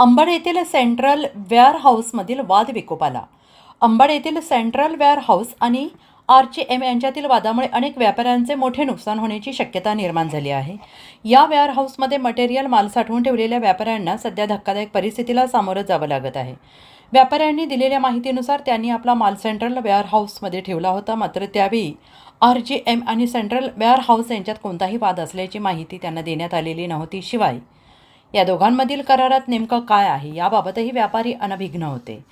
अंबड येथील central wear हाऊसमधील वाद विकोपाला अंबड येथील सेंट्रल वेअर हाऊस आणि आर आरचे एम यांच्यातील वादामुळे अनेक व्यापाऱ्यांचे मोठे नुकसान होण्याची शक्यता निर्माण झाली आहे. या वेअर हाऊसमध्ये मटेरियल माल साठवून ठेवलेल्या व्यापाऱ्यांना सध्या धक्कादायक परिस्थितीला सामोरं जावं लागत आहे. व्यापाऱ्यांनी दिलेल्या माहितीनुसार त्यांनी आपला माल सेंट्रल वेअर हाऊसमध्ये ठेवला होता मात्र त्यावेळी आर जी एम आणि सेंट्रल वेअर हाऊस यांच्यात कोणताही वाद असल्याची माहिती त्यांना देण्यात आलेली नव्हती. शिवाय या दोघांमधील करारात नेमकं काय आहे याबाबतही व्यापारी अनभिघ्न होते.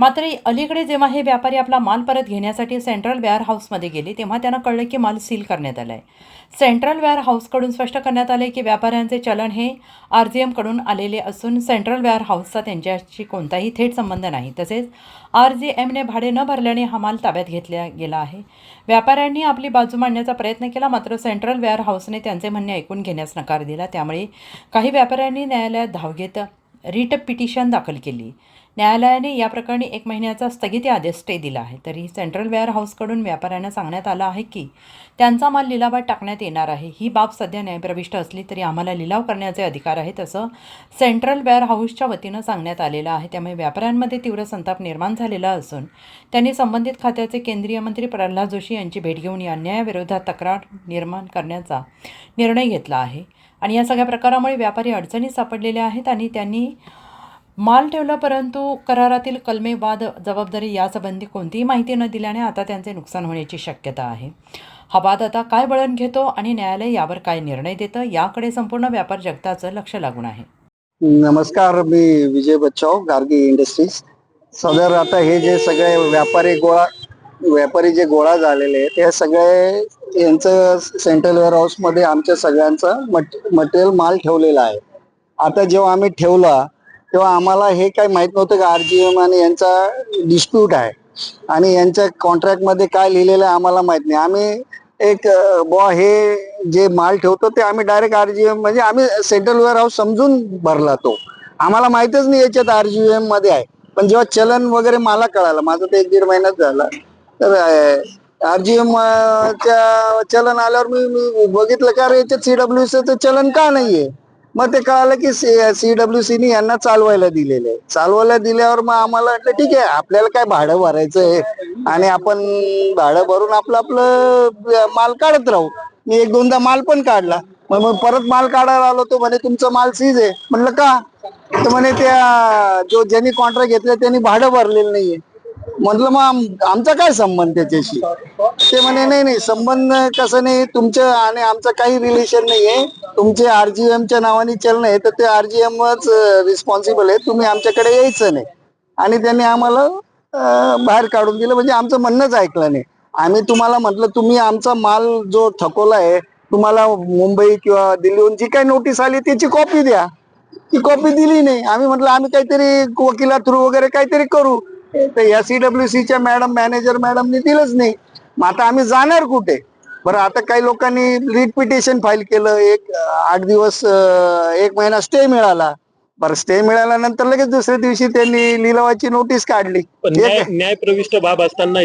मात्र अलीकडे जेव्हा हे व्यापारी आपला माल परत घेण्यासाठी सेंट्रल वेअर हाऊसमध्ये गेले तेव्हा त्यांना कळलं की माल सील करण्यात आला आहे सेंट्रल वेअर हाऊसकडून स्पष्ट करण्यात आले की व्यापाऱ्यांचे चलन हे आर जी एमकडून आलेले असून सेंट्रल वेअर हाऊसचा त्यांच्याशी कोणताही थेट संबंध नाही. तसेच आर जी एमने भाडे न भरल्याने हा माल ताब्यात घेतला गेला आहे. व्यापाऱ्यांनी आपली बाजू मांडण्याचा प्रयत्न केला मात्र सेंट्रल वेअर हाऊसने त्यांचे म्हणणे ऐकून घेण्यास नकार दिला. त्यामुळे काही व्यापाऱ्यांनी न्यायालयात धाव घेत रिट पिटिशन दाखल केली. न्यायालयाने या प्रकरणी एक महिन्याचा स्थगिती आदेश स्टे दिला आहे. तरी सेंट्रल वेअर हाऊसकडून व्यापाऱ्यांना सांगण्यात आलं आहे की त्यांचा माल लिलावात टाकण्यात येणार आहे. ही बाब सध्या न्यायप्रविष्ट असली तरी आम्हाला लिलाव करण्याचे अधिकार आहेत असं सेंट्रल वेअर हाऊसच्या वतीनं सांगण्यात आलेलं आहे. त्यामुळे व्यापाऱ्यांमध्ये तीव्र संताप निर्माण झालेला असून त्यांनी संबंधित खात्याचे केंद्रीय मंत्री प्रल्हाद जोशी यांची भेट घेऊन या अन्यायाविरोधात तक्रार निर्माण करण्याचा निर्णय घेतला आहे. आणि या सगळ्या प्रकारामुळे व्यापारी अडचणीत सापडलेले आहेत आणि त्यांनी माल ठेवला परंतु करारातील कलमे वाद जबाबदारी यासंबंधी कोणतीही माहिती न दिल्याने आता त्यांचे नुकसान होण्याची शक्यता आहे. हा वाद आता काय वळण घेतो आणि न्यायालय यावर काय निर्णय देतं याकडे संपूर्ण व्यापार जगताचं लक्ष लागून आहे. नमस्कार मी विजय बच्चाव गार्गी इंडस्ट्रीज. सदर आता हे जे सगळे व्यापारी गोळा व्यापारी जे गोळा झालेले आहेत ते सगळे यांचं सेंट्रल वेअर हाऊसमध्ये आमच्या सगळ्यांचं मटेरियल माल ठेवलेला आहे. आता जेव्हा आम्ही ठेवला तेव्हा आम्हाला हे काय माहीत नव्हतं का आरजीएम आणि यांचा डिस्प्यूट आहे. आणि यांच्या कॉन्ट्रॅक्टमध्ये काय लिहिलेलं आहे आम्हाला माहीत नाही. आम्ही एक बॉ हे जे माल ठेवतो ते आम्ही डायरेक्ट आरजीएम म्हणजे आम्ही सेंट्रल वेअर हाऊस समजून भरला तो. आम्हाला माहितच नाही याच्यात आरजीएममध्ये आहे. पण जेव्हा चलन वगैरे मला कळालं माझं ते एक दीड महिन्यात झाला तर आरजीएम च्या चलन आल्यावर मी मी बघितलं का रे याच्यात सीडब्ल्यू चलन का नाहीये? मग ते कळालं की सी डब्ल्यू सीनी यांना चालवायला दिलेले आहे. चालवायला दिल्यावर मग आम्हाला वाटलं ठीक आहे आपल्याला काय भाडं भरायचं आहे? आणि आपण भाडं भरून आपलं आपलं माल काढत राहू. मी एक दोनदा माल पण काढला. मग मग परत माल काढायला आलो तो म्हणे तुमचं माल सीज आहे. म्हणलं का? तर म्हणे त्या जो ज्यांनी कॉन्ट्रॅक्ट घेतला त्यांनी भाडं भरलेलं नाहीये. म्हटलं मग आमचा काय संबंध त्याच्याशी? ते म्हणे नाही नाही संबंध कसं नाही तुमचं आणि आमचं काही रिलेशन नाहीये तुमचे आरजीएम च्या नावाने चलन आहे तर ते आरजीएमच रिस्पॉन्सिबल आहे. तुम्ही आमच्याकडे यायचं नाही. आणि त्यांनी आम्हाला बाहेर काढून दिलं. म्हणजे आमचं म्हणणंच ऐकलं नाही. आम्ही तुम्हाला म्हटलं तुम्ही आमचा माल जो थकवला आहे तुम्हाला मुंबई किंवा दिल्लीहून जी काही नोटीस आली त्याची कॉपी द्या. ती कॉपी दिली नाही. आम्ही म्हटलं आम्ही काहीतरी वकिला थ्रू वगैरे काहीतरी करू. तर या सीडब्ल्यू च्या मॅडम मॅनेजर मॅडमनी दिलंच नाही. मग आता आम्ही जाणार कुठे? बरं आता काही लोकांनी रिट पिटिशन फाईल केलं एक आठ दिवस एक महिना स्टे मिळाला. बरं स्टे मिळाल्यानंतर लगेच दुसऱ्या दिवशी त्यांनी लिलावाची नोटीस काढली. पण न्याय न्याय प्रविष्ट बाब असताना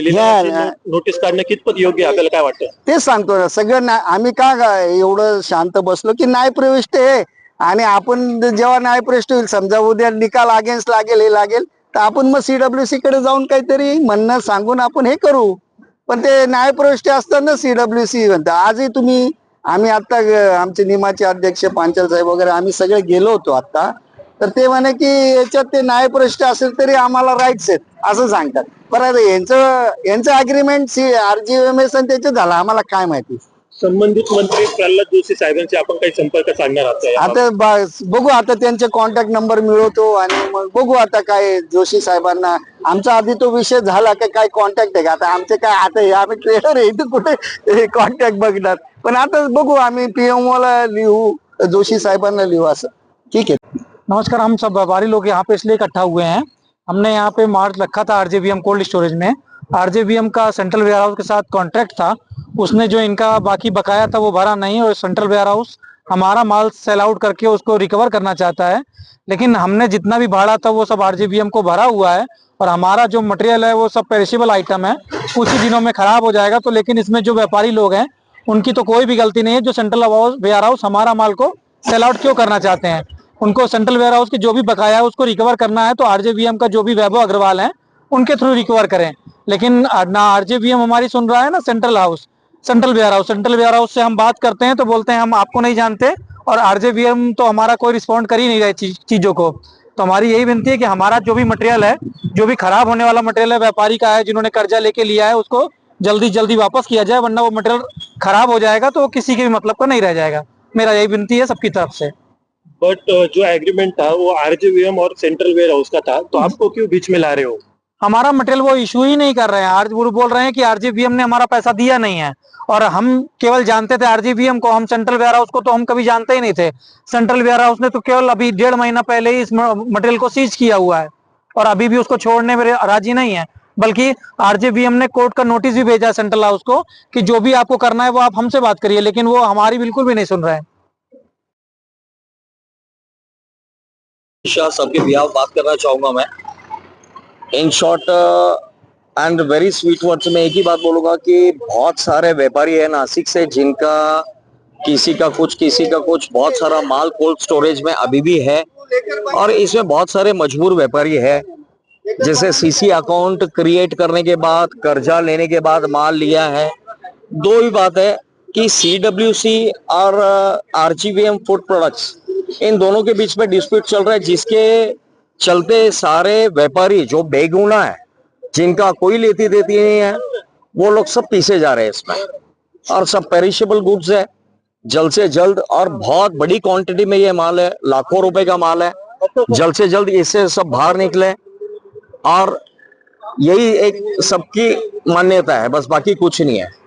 नोटीस काढणं कितपत योग्य आपल्याला काय वाटतं? तेच सांगतो ना सगळं आम्ही का एवढं शांत बसलो की न्यायप्रविष्ट आहे. आणि आपण जेव्हा न्यायप्रविष्ट होईल समजा उद्या निकाल अगेन्स्ट लागेल हे लागेल तर आपण मग सीडब्ल्यूसी कडे जाऊन काहीतरी म्हणणं सांगून आपण हे करू. पण ते न्यायप्रविष्ट असताना सीडब्ल्यूसी म्हणतात. आजही तुम्ही आम्ही आता आमचे निमाचे अध्यक्ष पांचाल साहेब वगैरे आम्ही सगळे गेलो होतो आता. तर ते म्हणे की याच्यात ते न्यायप्रविष्ट असेल तरी आम्हाला राईट्स आहेत असं सांगतात. बरं यांचं यांचं agreement C R G M S आणि त्याच्यात झालं. आम्हाला काय माहिती? संबंधित मंत्री प्रल्हाद जोशी साहेबांशी आपण काही संपर्क साधणार आहात? आता बस- बघू आता त्यांचे कॉन्टॅक्ट नंबर मिळवतो आणि मग बघू आता काय जोशी साहेबांना. आमचा आधी तो विषय झाला की काय कॉन्टॅक्ट आहे का? आता आमचे काय आता हे आम्ही ट्रेडर आहे इथं कुठे कॉन्टॅक्ट बघणार? पण आता बघू आम्ही पीएमओ ला लिहू जोशी साहेबांना लिहू असं. ठीक आहे. नमस्कार हम सब व्यापारी लोग यहाँ पे इसलिए इकट्ठा हुए हैं। हमने यहाँ पे मार्च रखा था आरजेबीएम कोल्ड स्टोरेज में। आरजेबीएम का सेंट्रल वेयर हाउस के साथ कॉन्ट्रैक्ट था। उसने जो इनका बाकी बकाया था वो भरा नहीं और सेंट्रल वेयर हाउस हमारा माल सेल आउट करके उसको रिकवर करना चाहता है। लेकिन हमने जितना भी भाड़ा था वो सब आरजेबीएम को भरा हुआ है और हमारा जो मटेरियल है वो सब पेरिशेबल आइटम है कुछ ही दिनों में खराब हो जाएगा। तो लेकिन इसमें जो व्यापारी लोग हैं, उनकी तो कोई भी गलती नहीं है। जो सेंट्रल वेयर हाउस हमारा माल को सेल आउट क्यों करना चाहते हैं? उनको सेंट्रल वेयर हाउस के जो भी बकाया है उसको रिकवर करना है तो आरजेवीएम का जो भी वैभव अग्रवाल है, उनके थ्रू रिकवर करें। लेकिन ना आरजेवीएम हमारी सुन रहा है ना central house central warehouse. Central warehouse से हम बात करते हैं तो बोलते हैं हम आपको नहीं जानते और आरजेवीएम तो हमारा कोई रिस्पॉन्ड कर ही नहीं रहे चीज- को। तो हमारी यही विनती है कि हमारा जो भी मटेरियल है, जो भी खराब होने वाला मटेरियल है, व्यापारी का है, जिन्होंने कर्जा लेके लिया है, उसको जल्दी जल्दी वापस किया जाए, वरना वो मटेरियल खराब हो जाएगा तो किसी के भी मतलब का नहीं रह जाएगा। मेरा यही विनती है सबकी तरफ़ से। बट जो एग्रीमेंट था, वो आरजेवीएम और सेंट्रल वेयर हाउस का था तो आपको क्यों बीच में ला रहे हो? हमारा मटेरियल वो इशू ही नहीं कर रहे हैं। आज वो बोल रहे हैं कि आरजीबीएम ने हमारा पैसा दिया नहीं है। और हम केवल जानते थे आरजीबीएम को, हम सेंट्रल वेयर हाउस को तो हम कभी जानते ही नहीं थे। सेंट्रल वेयर हाउस ने तो केवल अभी डेढ़ महीना पहले ही इस मटेरियल को सीज किया हुआ है। और अभी भी उसको छोड़ने में राज़ी नहीं है। बल्कि आरजेबीएम ने कोर्ट का नोटिस भी भेजा सेंट्रल हाउस को कि जो भी आपको करना है वो आप हमसे बात करिए, लेकिन वो हमारी बिल्कुल भी नहीं सुन रहे हैं। शाह सबके बिहाव बात करना चाहूँगा मैं। In short and very sweet words में एक ही बात बोलूँगा कि बहुत सारे व्यापारी है नासिक से जिनका किसी का कुछ, किसी का कुछ, बहुत सारा माल कोल्ड स्टोरेज में अभी भी है। और इसमें बहुत सारे मजबूर व्यापारी है। जैसे सीसी अकाउंट क्रिएट करने के बाद, कर्जा लेने के बाद माल लिया है। दो ही बात है कि सी डब्ल्यू सी और आरजीवीएम फ़ूड प्रोडक्ट्स इन दोनों के बीच में डिस्प्यूट चल रहा है, जिसके चलते सारे व्यापारी जो बेगुना है, जिनका कोई लेती देती नहीं है, वो लोग सब पीछे जा रहे हैं इसमें। और सब पेरिशेबल गुड्स है, जल्द से जल्द, और बहुत बड़ी क्वांटिटी में ये माल है, लाखों रुपए का माल है। जल्द से जल्द इससे सब बाहर निकले, और यही एक सबकी मान्यता है, बस बाकी कुछ नहीं है।